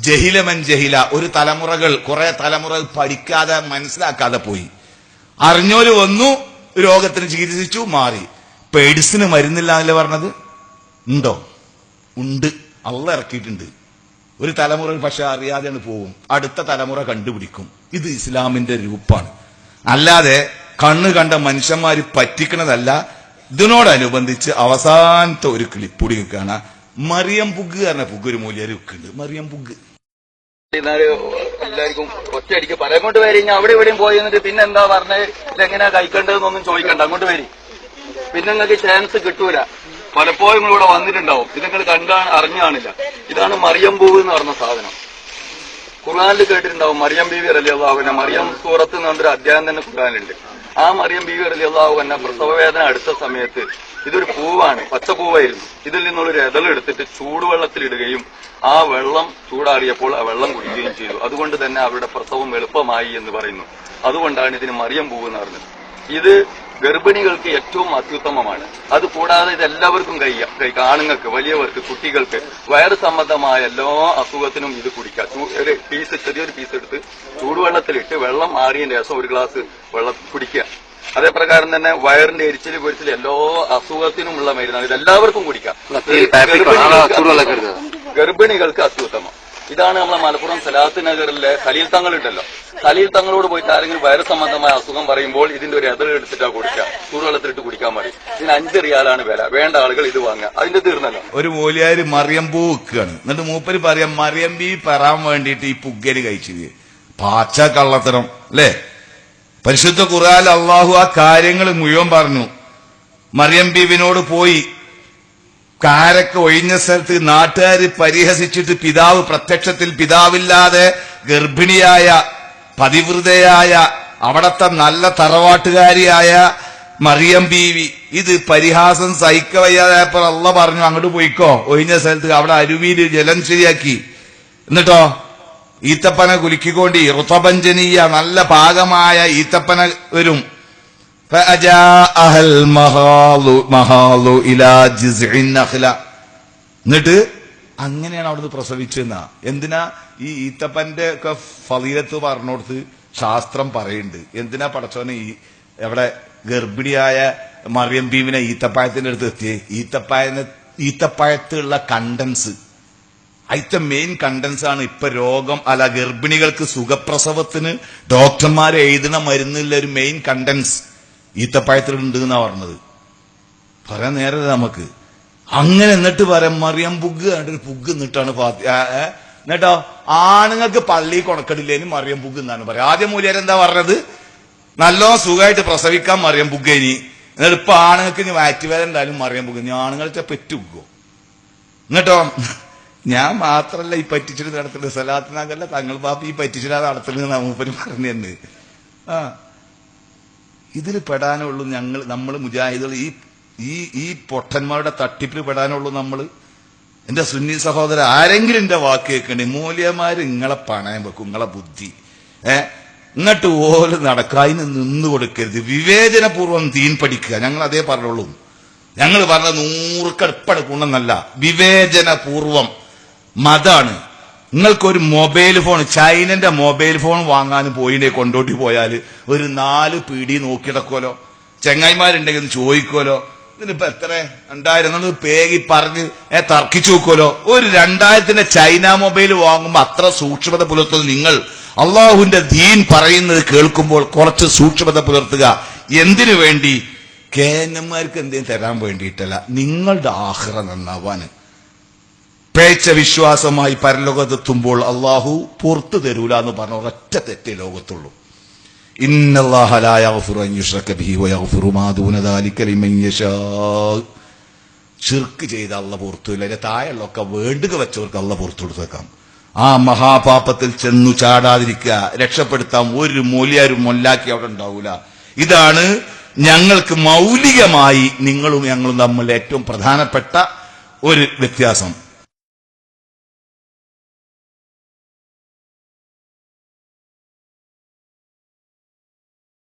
ജഹിലമൻ ജഹില. ഒരു തലമുറകൾ കുറെ തലമുറകൾ പഠിക്കാതെ മനസ്സിലാക്കാതെ പോയി. അറിഞ്ഞോര് വന്നു രോഗത്തിന് ചികിത്സിച്ചു മാറി. പേഡ്സിന് മരുന്നില്ല എന്നല്ലേ പറഞ്ഞത്? ഉണ്ടോ? ഉണ്ട്. അള്ള ഇറക്കിയിട്ടുണ്ട്. ഒരു തലമുറ പക്ഷെ അറിയാതെയാണ് പോവും അടുത്ത തലമുറ കണ്ടുപിടിക്കും. ഇത് ഇസ്ലാമിന്റെ രൂപമാണ്. അല്ലാതെ കണ്ണ് കണ്ട മനുഷ്യന്മാര് പറ്റിക്കണതല്ല. ഇതിനോടനുബന്ധിച്ച് അവസാനത്തെ ഒരു ക്ലിപ്പുടി കാണാം മറിയം പുഗ് എന്ന പുഗ് ഒരു മൂല്യര് വെക്കുന്നുണ്ട്. മറിയം പുഗ്. എന്നാൽ എല്ലാവർക്കും ഒറ്റയടിക്ക് പറയാം അങ്ങോട്ട് വരി? ഞാൻ അവിടെ ഇവിടെയും പോയി എന്നിട്ട് പിന്നെ എന്താ പറഞ്ഞത് ഇതെങ്ങനെയാ കഴിക്കേണ്ടതെന്നൊന്നും ചോദിക്കണ്ട. അങ്ങോട്ട് വരി. പിന്നെ നിങ്ങൾക്ക് ചാൻസ് കിട്ടൂല. പലപ്പോഴും ഇവിടെ വന്നിട്ടുണ്ടാവും. ഇത് നിങ്ങൾ കണ്ടാണ് അറിഞ്ഞാണില്ല ഇതാണ് മറിയം പൂവ് എന്ന് പറഞ്ഞ സാധനം. ഖുർആാനിൽ കേട്ടിട്ടുണ്ടാവും മറിയം ബീവി അലി അള്ളാഹുവിനെ മറിയം സൂറത്ത് എന്ന് പറഞ്ഞൊരു അധ്യായം തന്നെ ഖുർആാനിലുണ്ട്. ആ മറിയം ബീവി അലി അള്ളാഹുവിനെ പ്രസവവേദന അടുത്ത സമയത്ത് ഇതൊരു പൂവാണ് പച്ചപ്പൂവായിരുന്നു. ഇതിൽ നിന്നുള്ള നിന്നുള്ളൊരു ഇതളെടുത്തിട്ട് ചൂടുവെള്ളത്തിലിടുകയും ആ വെള്ളം ചൂടാറിയപ്പോൾ ആ വെള്ളം കുടിക്കുകയും ചെയ്തു. അതുകൊണ്ട് തന്നെ അവരുടെ പ്രസവം എളുപ്പമായി എന്ന് പറയുന്നു. അതുകൊണ്ടാണ് ഇതിന് മറിയം പൂവ് എന്ന് പറഞ്ഞത്. ഇത് ഗർഭിണികൾക്ക് ഏറ്റവും അത്യുത്തമമാണ്. അത് കൂടാതെ ഇത് എല്ലാവർക്കും കഴിയാം ആണുങ്ങൾക്ക് വലിയവർക്ക് കുട്ടികൾക്ക് വയറ് സംബന്ധമായ എല്ലാ അസുഖത്തിനും ഇത് കുടിക്കാം. ഒരു പീസ് ചെറിയൊരു പീസ് എടുത്ത് ചൂടുവെള്ളത്തിലിട്ട് വെള്ളം ആറിയതിന് ശേഷം ഒരു ഗ്ലാസ് വെള്ളം കുടിക്കുക. അതേപ്രകാരം തന്നെ വയറിന്റെ എരിച്ചിൽ പൊരിച്ചിൽ എല്ലാ അസുഖത്തിനുമുള്ള മരുന്നാണ്. ഇത് എല്ലാവർക്കും കുടിക്കാം ഗർഭിണികൾക്ക് അത്യുത്തമം. ഇതാണ് നമ്മളെ മലപ്പുറം സലാത്ത് നഗറിലെ ഖലീൽ തങ്ങൾ ഉണ്ടല്ലോ ഖലീൽ തങ്ങളോട് പോയിട്ട് ആരെങ്കിലും വയറ് സംബന്ധമായ അസുഖം പറയുമ്പോൾ ഇതിന്റെ ഒരു എതിർ എടുത്തിട്ടാ കുടിക്കുക. ചൂടുവെള്ളത്തിലിട്ട് കുടിക്കാൻ മതി. ഇതിന് അഞ്ച് റിയാലാണ് വില. വേണ്ട ആളുകൾ ഇത് വാങ്ങുക. അതിന്റെ തീർന്നല്ലോ. ഒരു മൂലിയാര് മറിയം പൂ വെക്കുകയാണ് എന്നിട്ട് മൂപ്പര് പറയാം മറിയം പീ പെറാൻ വേണ്ടിയിട്ട് ഈ പുഗ്ഗര് കഴിച്ചത് പാച്ച കള്ളത്തരം അല്ലേ? പരിശുദ്ധ ഖുറാൽ അള്ളാഹു ആ കാര്യങ്ങൾ മുഴുവൻ പറഞ്ഞു. മറിയം ബീവിനോട് പോയി കാരൊക്കെ ഒഴിഞ്ഞ സ്ഥലത്ത് നാട്ടുകാർ പരിഹസിച്ചിട്ട് പിതാവ് പ്രത്യക്ഷത്തിൽ പിതാവില്ലാതെ ഗർഭിണിയായ പതിവൃതയായ അവിടത്തെ നല്ല തറവാട്ടുകാരിയായ മറിയം ബീവി. ഇത് പരിഹാസം സഹിക്ക വയ്യാതായപ്പോൾ അള്ള പറഞ്ഞു അങ്ങോട്ട് പോയിക്കോ. ഒഴിഞ്ഞ സ്ഥലത്ത് അവിടെ അരുവിയിൽ ജലം ശരിയാക്കി. എന്നിട്ടോ? ഈത്തപ്പന കുലുക്കിക്കൊണ്ട്. ഋതപഞ്ചനീയ നല്ല പാകമായ ഈത്തപ്പന വരും. എന്നിട്ട് അങ്ങനെയാണ് അവിടുന്ന് പ്രസവിച്ചെന്ന. എന്തിനാ? ഈ ഈത്തപ്പന്റെ ഒക്കെ ഫലീലത്ത് പറഞ്ഞോടുത്ത് ശാസ്ത്രം പറയുന്നുണ്ട്. എന്തിനാ പടച്ചോനെ ഈ എവിടെ ഗർഭിണിയായ മറിയം ബീവിനെ ഈത്തപ്പായത്തിന്റെ അടുത്ത് എത്തിയേ? ഈത്തപ്പായന് ഈത്തപ്പായത്തുള്ള കണ്ടൻസ്. അതിന്റെ മെയിൻ കണ്ടൻസ് ആണ് ഇപ്പൊ രോഗം അല്ല ഗർഭിണികൾക്ക് സുഖപ്രസവത്തിന് ഡോക്ടർമാരെ എഴുതുന്ന മരുന്നില്ല ഒരു മെയിൻ കണ്ടൻസ്. ഈത്തപ്പായത്തിലുണ്ട് എന്നാ പറഞ്ഞത്. പറയാൻ നേരെ നമുക്ക്. അങ്ങനെ എന്നിട്ട് പറയാം മറിയം പുഗ് ഒരു പുഗ് എന്നിട്ടാണ് ഫാത്തി എന്നിട്ടോ? ആണുങ്ങൾക്ക് പള്ളി കൊണക്കടില്ലേന് മറിയം പുഗ് എന്നാണ് പറയാം. ആദ്യം മൂല്യർ എന്താ പറഞ്ഞത്? നല്ലോ സുഖമായിട്ട് പ്രസവിക്കാൻ മറിയം പുggേനി എന്നിട്ട് ഇപ്പൊ ആണുങ്ങൾക്ക് ഇനി വാറ്റുവേല എന്തായാലും മറിയം പുഗ്. ഇനി ആണുങ്ങൾക്ക് പെറ്റുകോ എന്നിട്ടോ? ഞാൻ മാത്രല്ല ഈ പറ്റിച്ചിട്ട് നടത്തുന്നത്. സലാത്തിനാകല്ല തങ്ങൾ ബാപ്പ ഈ പറ്റിച്ചിട്ട് നടത്തുന്നത് മൂപ്പര് പറഞ്ഞു തന്നെ ആ. ഇതിൽ പെടാനുള്ളൂ ഞങ്ങൾ നമ്മൾ മുജാഹിദുകൾ. ഈ ഈ ഈ പൊട്ടന്മാരുടെ തട്ടിപ്പിൽ പെടാനുള്ളൂ നമ്മൾ. എന്റെ സുന്നി സഹോദരൻ ആരെങ്കിലും എന്റെ വാക്ക് കേൾക്കണേ മൂല്യമാര് നിങ്ങളെ പണയം വെക്കും നിങ്ങളെ ബുദ്ധി. ഏ? എന്നിട്ട് ഓൽ നടക്കായി നിന്ന് കൊടുക്കരുത്. വിവേചനപൂർവം തീൻ പഠിക്കുക. ഞങ്ങൾ അതേ പറഞ്ഞുള്ളൂ ഞങ്ങൾ പറഞ്ഞ നൂറുക്കടുപ്പടക്കുണ്ടെന്നല്ല വിവേചനപൂർവം മതാണ്. നിങ്ങൾക്കൊരു മൊബൈൽ ഫോൺ ചൈനന്റെ മൊബൈൽ ഫോൺ വാങ്ങാൻ പോയിനെ കൊണ്ടോട്ടി പോയാൽ ഒരു നാല് പിടി നോക്കിടക്കോലോ ചെങ്ങായിമാരുണ്ടെങ്കിൽ ഒന്ന് ചോദിക്കോലോ ഇതിനിപ്പോ എത്ര? രണ്ടായിരം എന്നുള്ളത് പേകി പറഞ്ഞ് തർക്കിച്ചു നോക്കുമല്ലോ ഒരു രണ്ടായിരത്തിന്റെ ചൈന മൊബൈൽ വാങ്ങുമ്പോൾ അത്ര സൂക്ഷ്മത പുലർത്തുന്ന നിങ്ങൾ. അള്ളാഹുവിന്റെ ദീൻ പറയുന്നത് കേൾക്കുമ്പോൾ കുറച്ച് സൂക്ഷ്മത പുലർത്തുക. എന്തിനു വേണ്ടി? കേനന്മാർക്ക് എന്തെങ്കിലും തരാൻ വേണ്ടിയിട്ടല്ല. നിങ്ങളുടെ ആഹ്റ നന്നാവാന് പേച്ച വിശ്വാസമായി പരലോകത്തെത്തുമ്പോൾ അള്ളാഹു പുറത്തു തരൂല എന്ന് പറഞ്ഞ ഒരൊറ്റ തെറ്റേ ലോകത്തുള്ളൂ. ഷിർക്ക് ചെയ്ത അള്ള പുറത്തുമില്ല അതിന്റെ താഴെയുള്ളൊക്കെ വേണ്ടുക വെച്ചവർക്ക് അള്ള പുറത്തു കൊടുത്തേക്കാം ആ മഹാപാപത്തിൽ ചെന്നു ചാടാതിരിക്കുക രക്ഷപ്പെടുത്താൻ ഒരു മൂല്യാരും മൊല്ലാക്കി അവിടെ ഉണ്ടാവൂല. ഇതാണ് ഞങ്ങൾക്ക് മൗലികമായി നിങ്ങളും ഞങ്ങളും തമ്മിൽ ഏറ്റവും പ്രധാനപ്പെട്ട ഒരു വ്യത്യാസം.